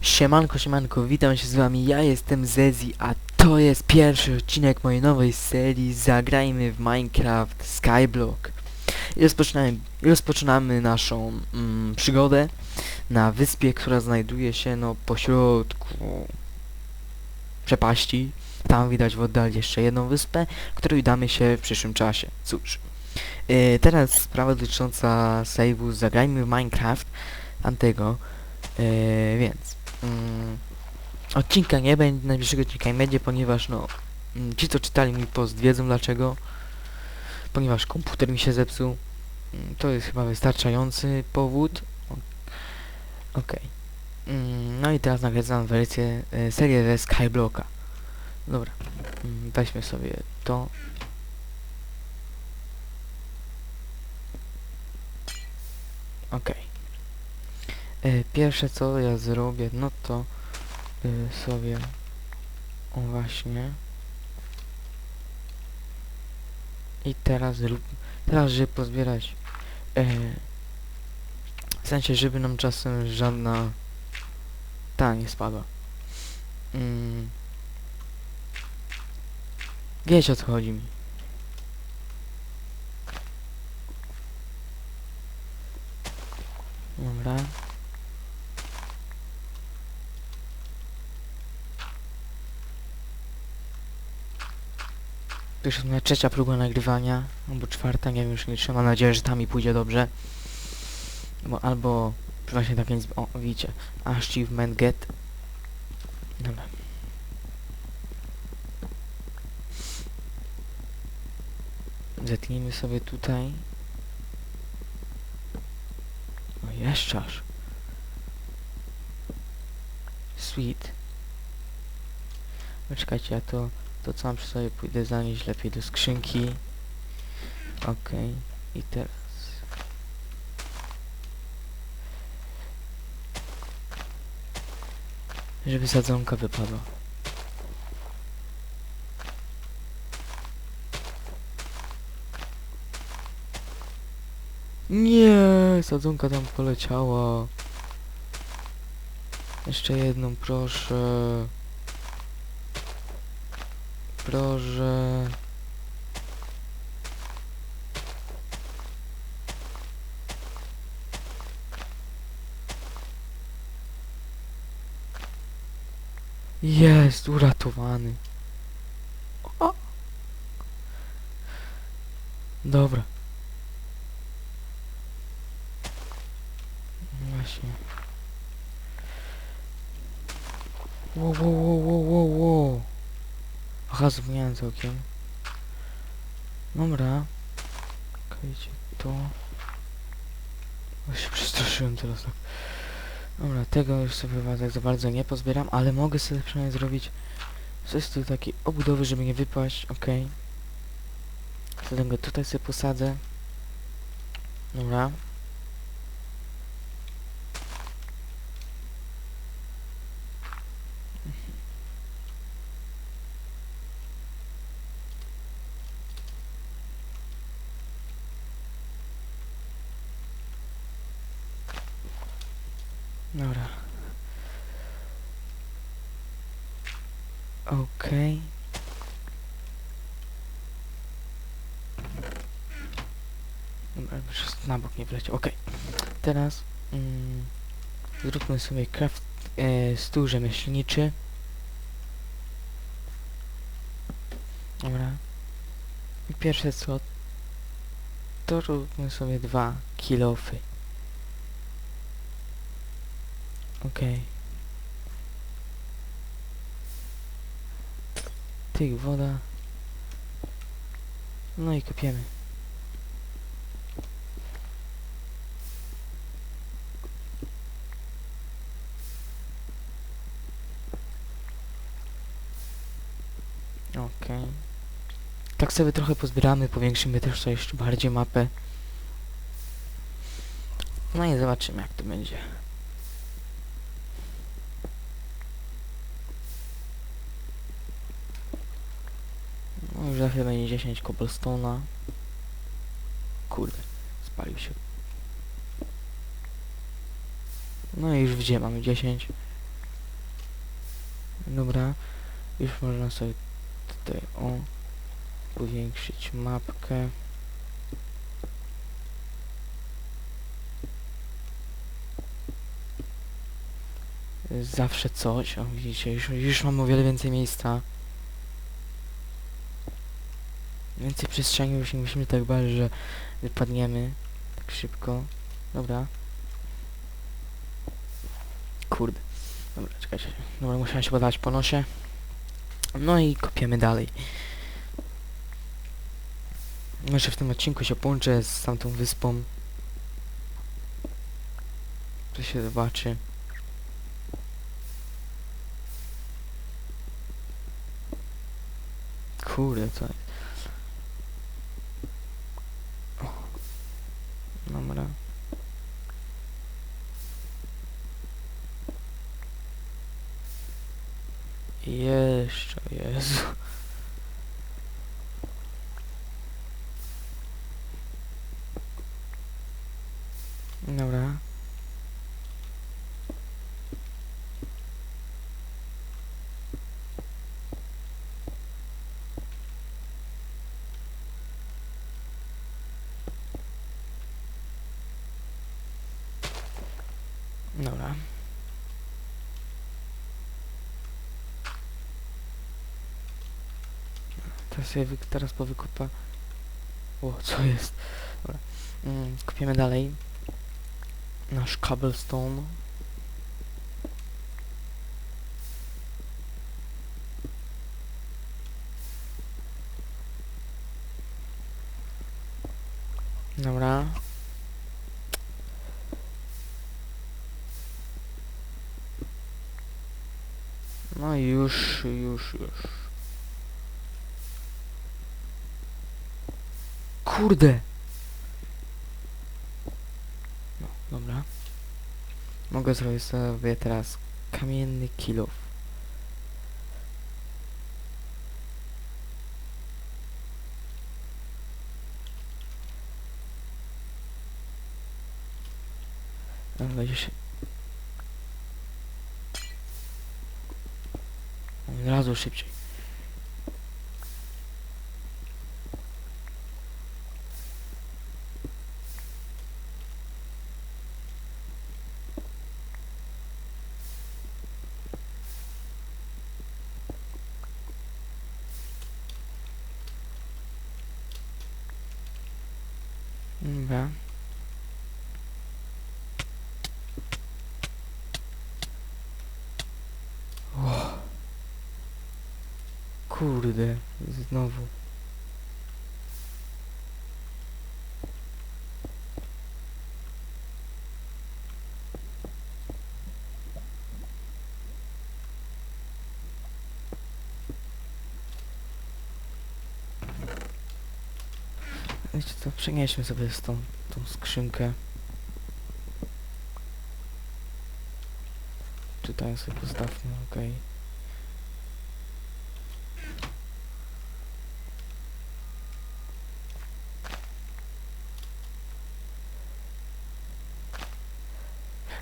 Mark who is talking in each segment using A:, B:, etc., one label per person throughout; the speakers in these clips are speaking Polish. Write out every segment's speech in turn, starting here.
A: Siemanko, siemanko, witam się z wami, ja jestem Zezi, a to jest pierwszy odcinek mojej nowej serii Zagrajmy w Minecraft Skyblock. I rozpoczynamy, rozpoczynamy naszą mm, przygodę na wyspie, która znajduje się no pośrodku przepaści. Tam widać w oddali jeszcze jedną wyspę, której damy się w przyszłym czasie. Cóż, yy, teraz sprawa dotycząca save'u Zagrajmy w Minecraft tamtego. Yy, więc mm, odcinka nie będzie, najbliższego odcinka nie będzie, ponieważ no mm, ci co czytali mój post wiedzą dlaczego. Ponieważ komputer mi się zepsuł. Mm, To jest chyba wystarczający powód. Okej. Mm, No i teraz nagradzam wersję, e, serię ze Skyblocka. Dobra. Weźmy sobie to. Okej. E, Pierwsze co ja zrobię, no to y, sobie o właśnie. I teraz teraz żeby pozbierać e, w sensie żeby nam czasem żadna ta nie spadła. Mm. wiecie o co chodzi mi. Dobra To już jest moja trzecia próba nagrywania, albo czwarta, nie wiem, już liczę. Mam nadzieję, że tam mi pójdzie dobrze. Bo albo właśnie takie nic... O, widzicie. Achievement get. Dobra. Zetnijmy sobie tutaj. O, jeszcze aż. Sweet. Poczekajcie, ja to... To co mam przy sobie pójdę zanieść lepiej do skrzynki. Okej. I teraz. Żeby sadzonka wypadła. Nie, sadzonka tam poleciała. Jeszcze jedną proszę. Proszę. Jest uratowany. O. Dobra. Właśnie. Wow, wow, wow. Aha, zapomniałem całkiem. Dobra. Okejcie to. O, się przestraszyłem teraz tak. Dobra, tego już sobie tak za bardzo nie pozbieram, ale mogę sobie przynajmniej zrobić coś tu takiej obudowy, żeby nie wypaść, okej. Okay. go tutaj sobie posadzę. Dobra. Dobra. Okej. Już na bok nie wleciał. Okej. Teraz mm, zróbmy sobie craft e, stół rzemieślniczy. Dobra. I pierwsze co, to róbmy sobie dwa kilofy. Okej. Tych woda. No i kopiemy. Okej. Tak sobie trochę pozbieramy, powiększymy też jeszcze bardziej mapę. No i zobaczymy jak to będzie. Za chwilę będzie 10 cobblestone'a. Kurde, spalił się. No i już gdzie mamy 10. Dobra, już można sobie tutaj o powiększyć mapkę. Zawsze coś, o widzicie, już, już mam o wiele więcej miejsca. Więcej przestrzeni, już nie musimy tak bać, że wypadniemy tak szybko. Dobra. Kurde. Dobra, czekajcie. Dobra, musiałem się podać po nosie. No i kopiemy dalej. Jeszcze w tym odcinku się połączę z tamtą wyspą. To się zobaczy. Kurde, co jest? Dobra. Jeszcze, Jezu. Dobra. Dobra. Teraz wy, teraz po wykupa. O, co jest? Dobra. Mm, kupiemy dalej. Nasz cobblestone. Dobra. Już, już, już. Kurde! No, dobra. Mogę zrobić sobie teraz kamienny kilof. Będzie. Razu szybciej. Dobra. Kurde, znowu. Wiecie co, przenieśmy sobie z tą, tą skrzynkę. Tutaj sobie postawmy, okej.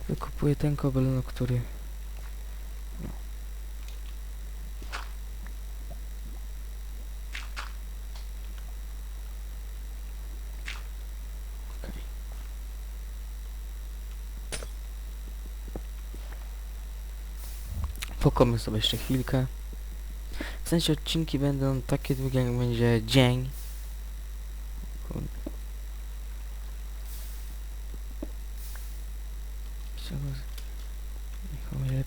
A: Wykupuję ten kobel, no, który... No. Okej. Pokojmy sobie jeszcze chwilkę. W sensie odcinki będą takie długie, jak będzie dzień. Kurde. Chciałbym z-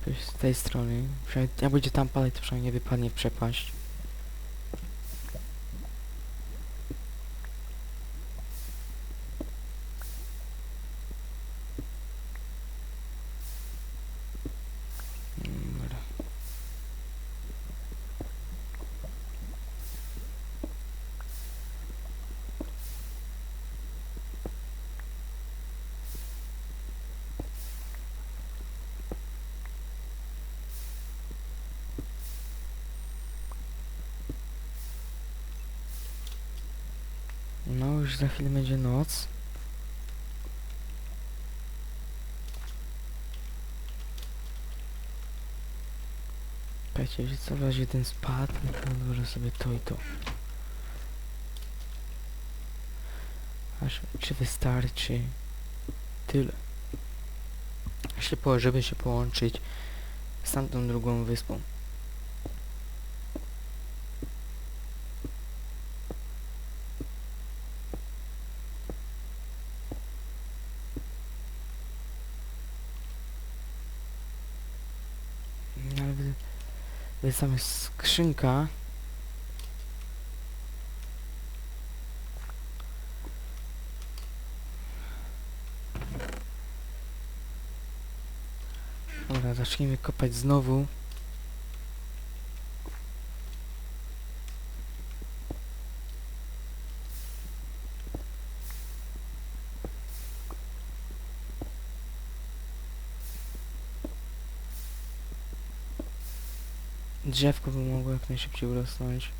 A: Lepiej z tej strony. Jak będzie tam padać, to przynajmniej nie wypadnie w przepaść. No już za chwilę będzie noc. Czekajcie, że co w razie ten spadł, no odłożę sobie to i to. Aż, czy wystarczy? Tyle. Jeśli po, żeby się połączyć z tamtą drugą wyspą. Wy- tam jest skrzynka. Dobra, zacznijmy kopać znowu. Drzewko by mogło jak najszybciej urosnąć.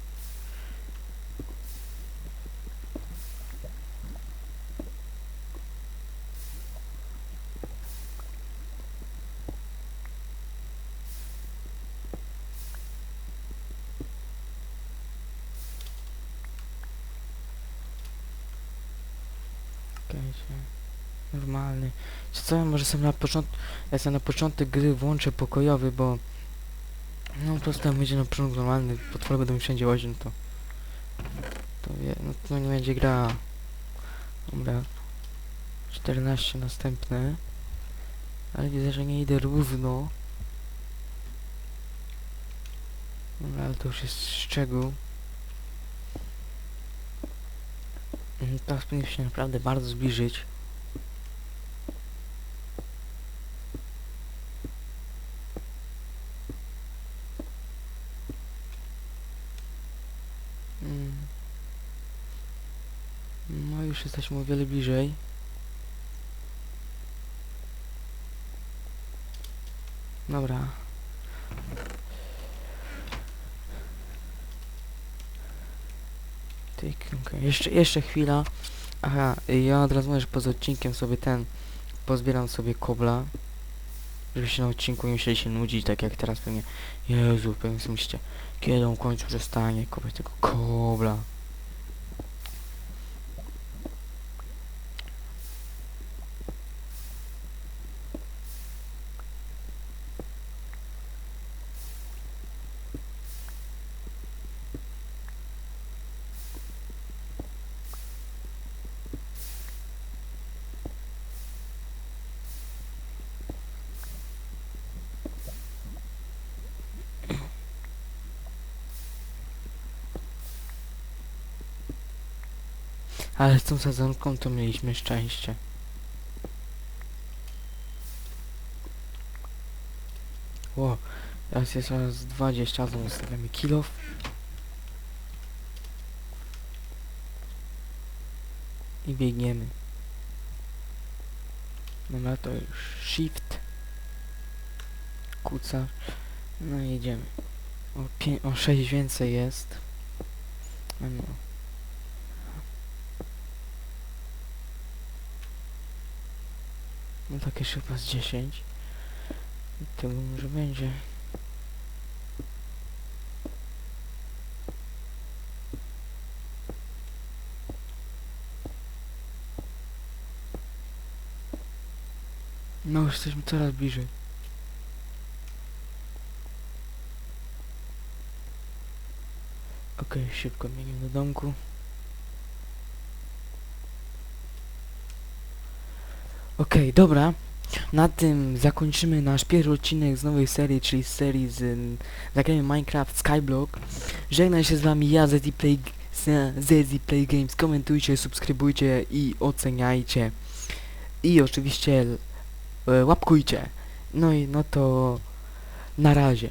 A: Normalny. Czy co, może sobie na początku, ja sobie na początek gry włączę pokojowy, bo no po prostu będzie na początku normalny, potwory będą wszędzie łazić, no to to wie, no to nie będzie gra. Dobra. 14 następne. Ale widzę, że nie idę równo. Dobra, ale to już jest szczegół. Mhm, Teraz powinien się naprawdę bardzo zbliżyć. Mm. No już jesteśmy o wiele bliżej. Dobra. Tyk, okej. Jeszcze, jeszcze chwila. Aha, ja od razu mówię, że poza odcinkiem sobie ten pozbieram sobie kobla. Żebyście na odcinku nie musieli się nudzić, tak jak teraz pewnie. Jezu, pewnie sobie myślicie, kiedy on w końcu przestanie kopać tego kobla. Ale z tą sadzonką to mieliśmy szczęście. Ło, teraz jest raz 20, to zostawiamy kilof. I biegniemy. Dobra, to już shift. Kuca. No jedziemy. O, o 6 więcej jest. No. No takie chyba z 10. I tego może będzie. No już jesteśmy coraz bliżej. Okej, szybko biegniemy do domku. Okej, dobra. Na tym zakończymy nasz pierwszy odcinek z nowej serii, czyli z serii z mm, zagrania Minecraft Skyblock. Żegnam się z wami ja, Zeddy Play, z- Zeddy Play Games. Komentujcie, subskrybujcie i oceniajcie. I oczywiście e, łapkujcie. No i no to na razie.